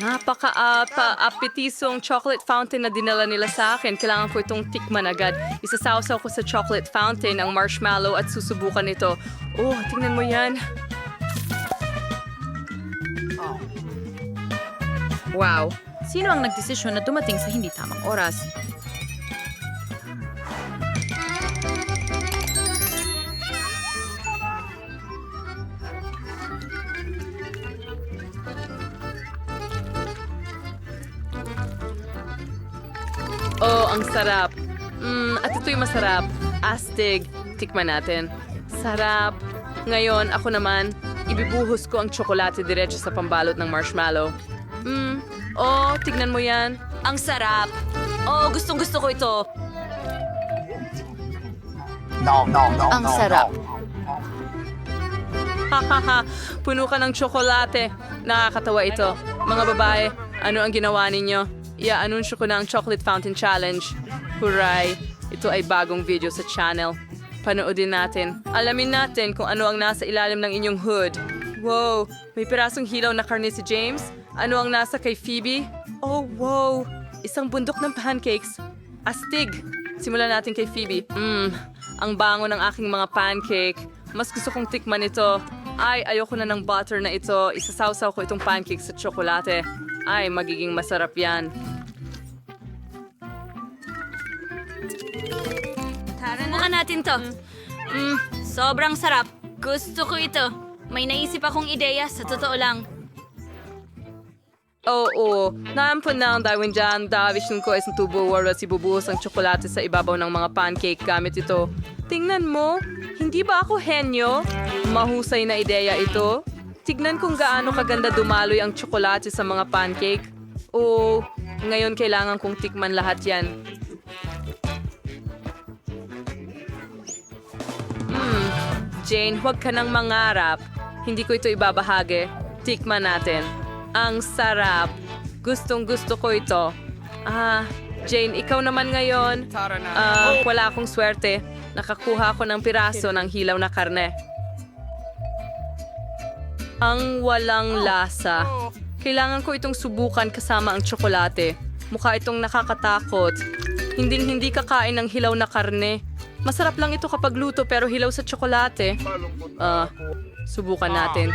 Napaka ah, pa, apetisong chocolate fountain na dinala nila sa akin. Kailangan ko itong tikman agad. Isasawsaw ko sa chocolate fountain ang marshmallow at susubukan ito. Oh, tingnan mo yan. Wow! Sino ang nagdesisyon na dumating sa hindi tamang oras? Ang sarap. Mm, at ito'y masarap. Astig. Tikman natin. Sarap. Ngayon, ako naman, ibibuhos ko ang tsokolate diretso sa pambalot ng marshmallow. Mm, oh, tignan mo yan. Ang sarap. Oh, gustong gusto ko ito. No, no, no, Ang no, sarap. no. Hahaha, puno ka ng tsokolate. Nakakatawa ito. Mga babae, ano ang ginawa ninyo? Ia-anunsyo ko na ang Chocolate Fountain Challenge. Hooray! Ito ay bagong video sa channel. Panoodin natin. Alamin natin kung ano ang nasa ilalim ng inyong hood. Wow! May pirasong hilaw na karne si James? Ano ang nasa kay Phoebe? Oh, wow! Isang bundok ng pancakes. Astig! Simulan natin kay Phoebe. Mmm, ang bango ng aking mga pancake. Mas gusto kong tikman ito. Ay, ayoko na ng butter na ito. Isasawsaw ko itong pancake sa tsokolate. Ay, magiging masarap yan. Subukan natin to. Mm, sobrang sarap. Gusto ko ito. May naisip akong ideya sa totoo lang. Oo, naampun na ang Darwin dyan. Davisyon ko isang tubo wala si bubuhos ang tsokolate sa ibabaw ng mga pancake gamit ito. Tingnan mo, hindi ba ako henyo? Mahusay na ideya ito. Tignan kung gaano kaganda dumaloy ang tsokolate sa mga pancake. Oo, ngayon kailangan kong tikman lahat yan. Jane, huwag ka nang mangarap. Hindi ko ito ibabahagi. Tikman natin. Ang sarap. Gustong gusto ko ito. Ah, Jane, ikaw naman ngayon. Ah, wala akong swerte. Nakakuha ako ng piraso ng hilaw na karne. Ang walang lasa. Kailangan ko itong subukan kasama ang tsokolate. Mukha itong nakakatakot. Hinding hindi kakain ng hilaw na karne. Masarap lang ito kapag luto pero hilaw sa tsokolate. Ah, subukan natin.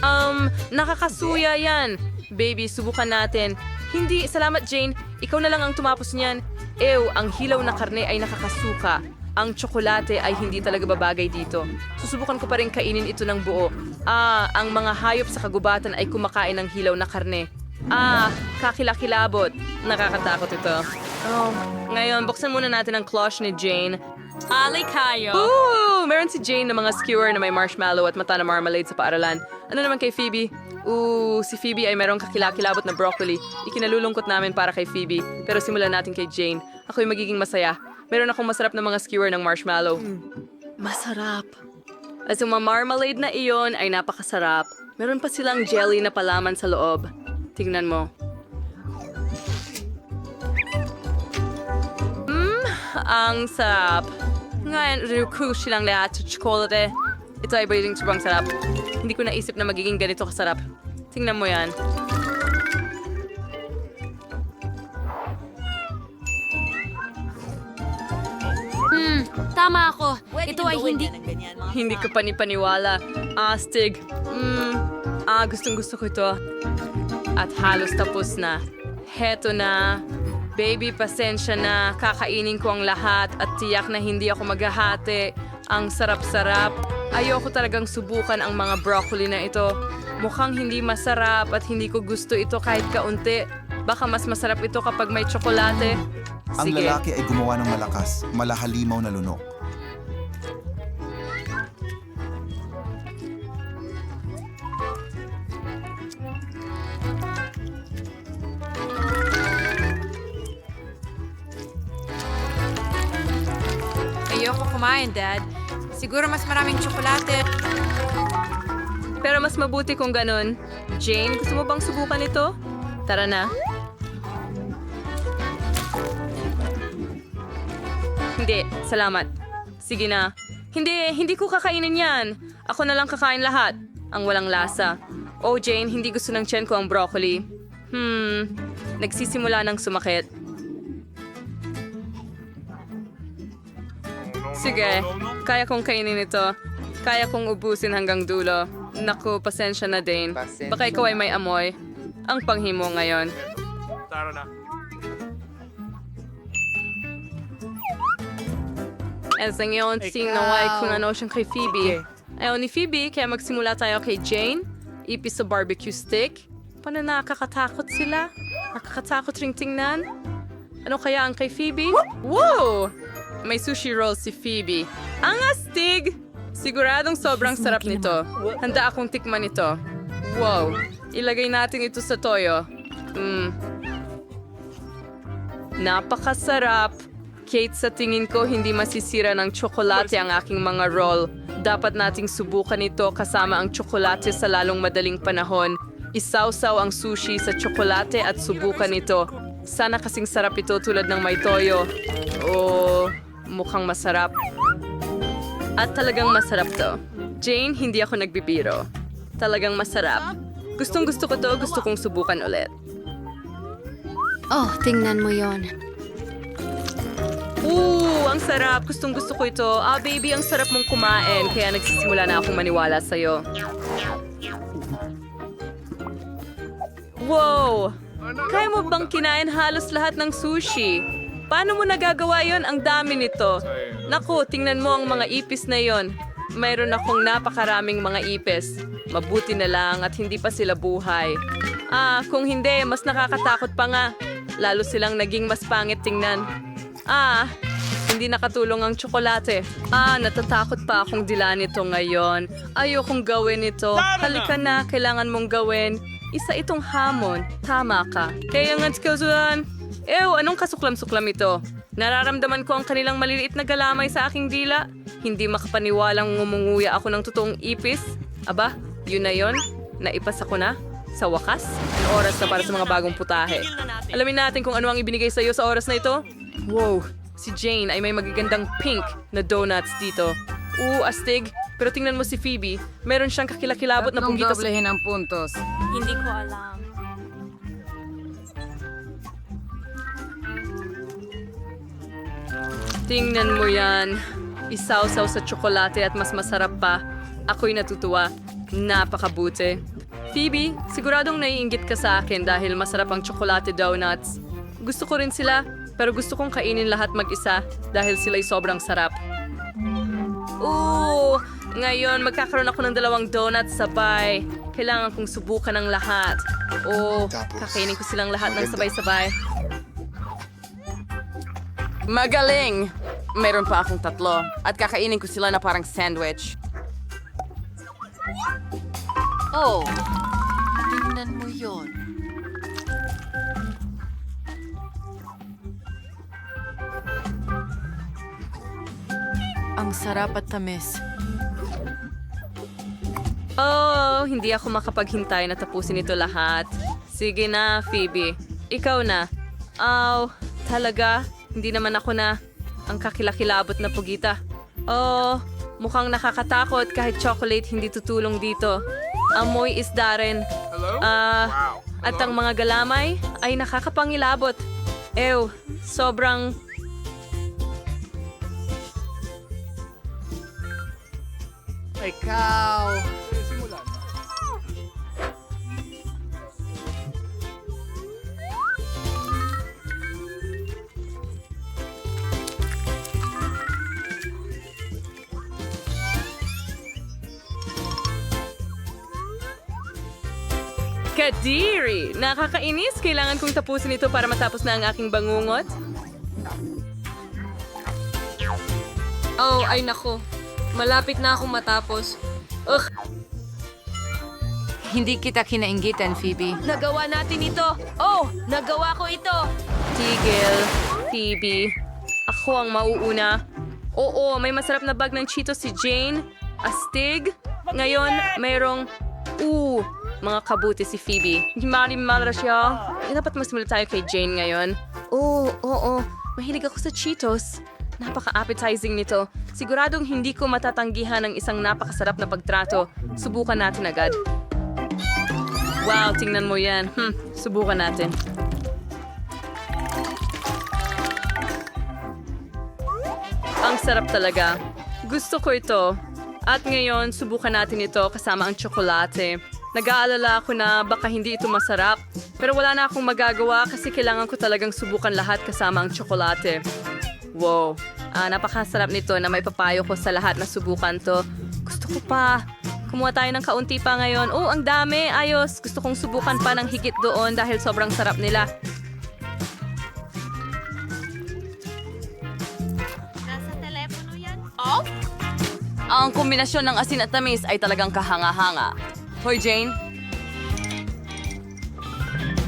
Um, nakakasuya yan. Baby, subukan natin. Hindi, salamat Jane. Ikaw na lang ang tumapos niyan. Ew, ang hilaw na karne ay nakakasuka. Ang tsokolate ay hindi talaga babagay dito. Susubukan ko pa rin kainin ito ng buo. Ah, ang mga hayop sa kagubatan ay kumakain ng hilaw na karne. Ah, kakilakilabot. Nakakatakot ito. Oh, ngayon, buksan muna natin ang cloche ni Jane. Ali kayo. Ooh! Meron si Jane na mga skewer na may marshmallow at mata na marmalade sa paaralan. Ano naman kay Phoebe? Ooh, si Phoebe ay merong kakilakilabot na broccoli. Ikinalulungkot namin para kay Phoebe. Pero simulan natin kay Jane. Ako'y magiging masaya. Meron akong masarap na mga skewer ng marshmallow. Masarap. At yung marmalade na iyon ay napakasarap. Meron pa silang jelly na palaman sa loob. Tingnan mo. Mmm, ang sarap. Ngayon, ruku silang lahat sa tsokolate. Ito ay baging sobrang sarap. Hindi ko naisip na magiging ganito kasarap. Tingnan mo yan. Hmm, tama ako. Ito ay hindi... Hindi ko panipaniwala. Astig. Mmm, ah, gustong gusto ko ito. At halos tapos na. Heto na. Baby, pasensya na. Kakainin ko ang lahat at tiyak na hindi ako maghahati. Ang sarap-sarap. Ayoko talagang subukan ang mga broccoli na ito. Mukhang hindi masarap at hindi ko gusto ito kahit kaunti. Baka mas masarap ito kapag may tsokolate. Ang Sige. lalaki ay gumawa ng malakas, malahalimaw na lunok. Ayoko kumain, Dad. Siguro mas maraming tsokolate. Pero mas mabuti kung ganun. Jane, gusto mo bang subukan ito? Tara na. Hindi, salamat. Sige na. Hindi, hindi ko kakainin yan. Ako na lang kakain lahat. ang walang lasa. Oh, Jane, hindi gusto ng tiyan ko ang broccoli. Hmm, nagsisimula ng sumakit. Sige, kaya kong kainin ito. Kaya kong ubusin hanggang dulo. Naku, pasensya na, Dane. Baka ikaw ay may amoy. Ang panghimo ngayon. As ang iyon, sinaway kung ano siyang kay Phoebe. Ayaw ni Phoebe, kaya magsimula tayo kay Jane. Ipis sa barbecue stick. Paano nakakatakot sila? Nakakatakot ring tingnan? Ano kaya ang kay Phoebe? Wow! May sushi roll si Phoebe. Ang astig! Siguradong sobrang sarap nito. Handa akong tikman ito. Wow! Ilagay natin ito sa toyo. Mmm. Napakasarap! Kate, sa tingin ko hindi masisira ng tsokolate ang aking mga roll. Dapat nating subukan ito kasama ang tsokolate sa lalong madaling panahon. Isawsaw ang sushi sa tsokolate at subukan ito. Sana kasing sarap ito tulad ng may toyo. Oh, mukhang masarap. At talagang masarap to. Jane, hindi ako nagbibiro. Talagang masarap. Gustong gusto ko to, gusto kong subukan ulit. Oh, tingnan mo yon. Ooh, ang sarap. Gustong gusto ko ito. Ah, baby, ang sarap mong kumain. Kaya nagsisimula na akong maniwala sa'yo. Wow! Kaya mo bang kinain halos lahat ng sushi? Paano mo nagagawa yon? Ang dami nito. Naku, tingnan mo ang mga ipis na yon. Mayroon akong napakaraming mga ipis. Mabuti na lang at hindi pa sila buhay. Ah, kung hindi, mas nakakatakot pa nga. Lalo silang naging mas pangit tingnan. Ah, hindi nakatulong ang tsokolate. Ah, natatakot pa akong dila nito ngayon. Ayokong gawin ito. Halika na, kailangan mong gawin. Isa itong hamon. Tama ka. Kaya nga't kausulan. Ew, anong kasuklam-suklam ito? Nararamdaman ko ang kanilang maliliit na galamay sa aking dila. Hindi makapaniwalang ngumunguya ako ng totoong ipis. Aba, yun na yon. Naipas ako na. Sa wakas, ang oras na para sa mga bagong putahe. Alamin natin kung ano ang ibinigay sa iyo sa oras na ito. Wow, si Jane ay may magagandang pink na donuts dito. Oo, astig. Pero tingnan mo si Phoebe, meron siyang kakilakilabot na punggita sa... ang puntos. Hindi ko alam. Tingnan mo yan. Isawsaw sa tsokolate at mas masarap pa. Ako'y natutuwa. Napakabuti. Phoebe, siguradong naiinggit ka sa akin dahil masarap ang tsokolate donuts. Gusto ko rin sila, pero gusto kong kainin lahat mag-isa dahil sila'y sobrang sarap. Ooh! Ngayon, magkakaroon ako ng dalawang donuts sabay. Kailangan kong subukan ang lahat. Oo, kakainin ko silang lahat ng sabay-sabay. Magaling! Meron pa akong tatlo at kakainin ko sila na parang sandwich. Oh, tingnan mo yon. Ang sarap at tamis. Oh, hindi ako makapaghintay na tapusin ito lahat. Sige na, Phoebe. Ikaw na. Oh, talaga? Hindi naman ako na ang kakilakilabot na pugita. Oh, mukhang nakakatakot kahit chocolate hindi tutulong dito. Amoy isda rin. Ah, at ang mga galamay ay nakakapangilabot. Ew, sobrang... Ikaw! Kadiri! Nakakainis. Kailangan kong tapusin ito para matapos na ang aking bangungot. Oh, ay nako. Malapit na akong matapos. Ugh, Hindi kita kinainggitan, Phoebe. nagawa natin ito. Oh, nagawa ko ito. Tigil, Phoebe. Ako ang mauuna. Oo, may masarap na bag ng Cheetos si Jane. Astig. Ngayon, mayroong... Oo, mga kabuti si Phoebe. Mali madra siya. Eh, dapat mas mula tayo kay Jane ngayon. Oo, oo, mahilig ako sa Cheetos. napaka-appetizing nito. Siguradong hindi ko matatanggihan ang isang napakasarap na pagtrato. Subukan natin agad. Wow, tingnan mo yan. Hmm, subukan natin. Ang sarap talaga. Gusto ko ito. At ngayon, subukan natin ito kasama ang tsokolate. Nag-aalala ako na baka hindi ito masarap. Pero wala na akong magagawa kasi kailangan ko talagang subukan lahat kasama ang tsokolate. Wow, ah, napakasarap nito na may papayo ko sa lahat na subukan to. Gusto ko pa. Kumuha tayo ng kaunti pa ngayon. Oh, ang dami. Ayos. Gusto kong subukan pa ng higit doon dahil sobrang sarap nila. Ang kombinasyon ng asin at tamis ay talagang kahanga-hanga. Hoy, Jane.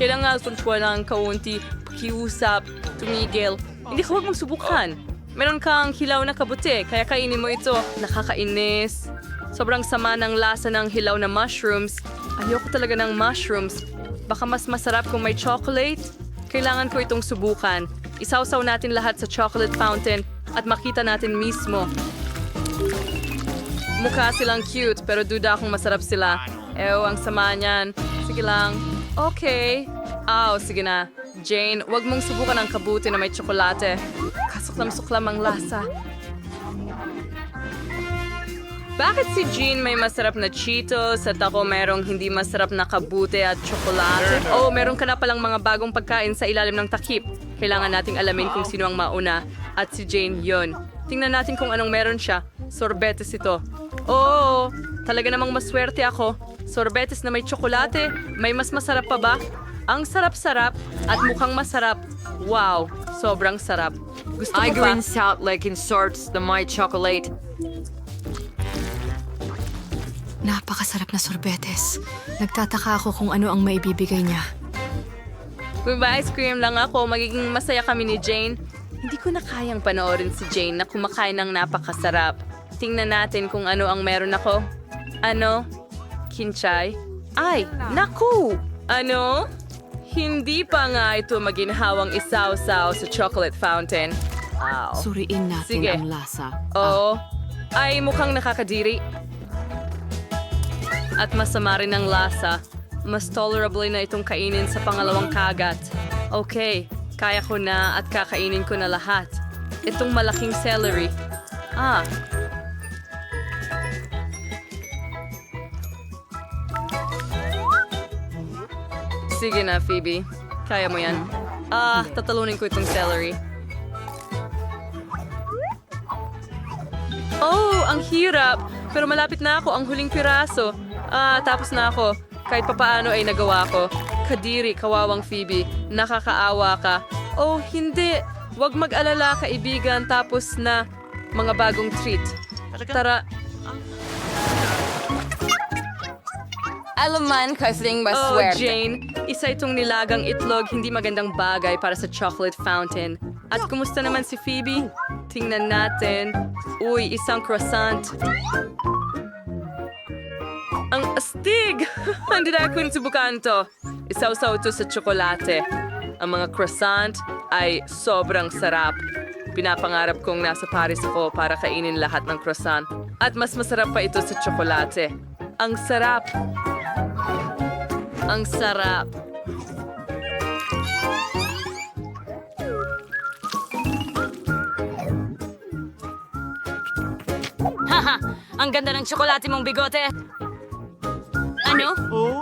Kailangan suntuan ng kaunti, pakiusap, tumigil. Hindi ka huwag mong subukan. Meron kang hilaw na kabuti, kaya kainin mo ito. Nakakainis. Sobrang sama ng lasa ng hilaw na mushrooms. Ayoko talaga ng mushrooms. Baka mas masarap kung may chocolate. Kailangan ko itong subukan. Isawsaw natin lahat sa chocolate fountain at makita natin mismo. Mukha silang cute, pero duda akong masarap sila. Ew, ang sama niyan. Sige lang. Okay. Aw, sige na. Jane, wag mong subukan ang kabuti na may tsokolate. Kasuklam-suklam ang lasa. Bakit si Jean may masarap na Cheetos at ako merong hindi masarap na kabute at tsokolate? Oh, meron ka na palang mga bagong pagkain sa ilalim ng takip. Kailangan nating alamin kung sino ang mauna. At si Jane yon. Tingnan natin kung anong meron siya. Sorbetes ito. Oo, talaga namang maswerte ako. Sorbetes na may tsokolate. May mas masarap pa ba? Ang sarap-sarap at mukhang masarap. Wow, sobrang sarap. Gusto I mo pa? green Salt Lake in sorts the my chocolate. Napakasarap na sorbetes. Nagtataka ako kung ano ang maibibigay niya. Kung ba ice cream lang ako, magiging masaya kami ni Jane. Hindi ko na kayang panoorin si Jane na kumakain ng napakasarap. Tingnan natin kung ano ang meron ako. Ano? Kinchay? Ay, naku! Ano? Hindi pa nga ito maginhawang isaw-saw sa chocolate fountain. Ow. Suriin natin Sige. ang lasa. Oo. Ay, mukhang nakakadiri. At masama rin ang lasa. Mas tolerable na itong kainin sa pangalawang kagat. Okay, kaya ko na at kakainin ko na lahat. Itong malaking celery. Ah. Sige na, Phoebe. Kaya mo yan. Ah, tatalunin ko itong celery. Oh, ang hirap. Pero malapit na ako, ang huling piraso. Ah, tapos na ako. Kahit papaano ay nagawa ko. Kadiri, kawawang Phoebe. Nakakaawa ka. Oh, hindi. Huwag mag-alala, kaibigan. Tapos na mga bagong treat. Tara. Alaman kasing Oh, maswerte. Jane. Isa itong nilagang itlog, hindi magandang bagay para sa chocolate fountain. At kumusta naman si Phoebe? Tingnan natin. Uy, isang croissant. Ang astig! Hindi na ako subukan to. Isaw-saw to sa tsokolate. Ang mga croissant ay sobrang sarap. Pinapangarap kong nasa Paris ako para kainin lahat ng croissant. At mas masarap pa ito sa tsokolate. Ang sarap! Ang sarap. Haha, ang ganda ng tsokolate mong bigote. Ano?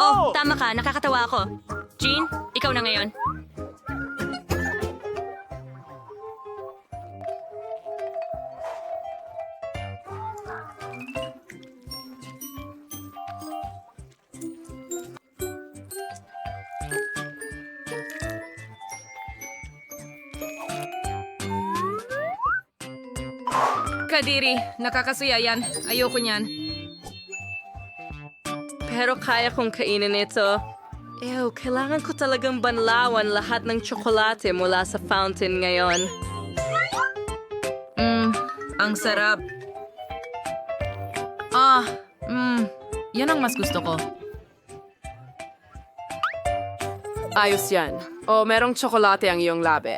Oh, tama ka. Nakakatawa ako. Jean, ikaw na ngayon. Kadiri, nakakasuya yan. Ayoko niyan. Pero kaya kong kainin ito. Ew, kailangan ko talagang banlawan lahat ng tsokolate mula sa fountain ngayon. Mmm, ang sarap. Ah, mmm, yan ang mas gusto ko. Ayos yan. O merong tsokolate ang iyong labi.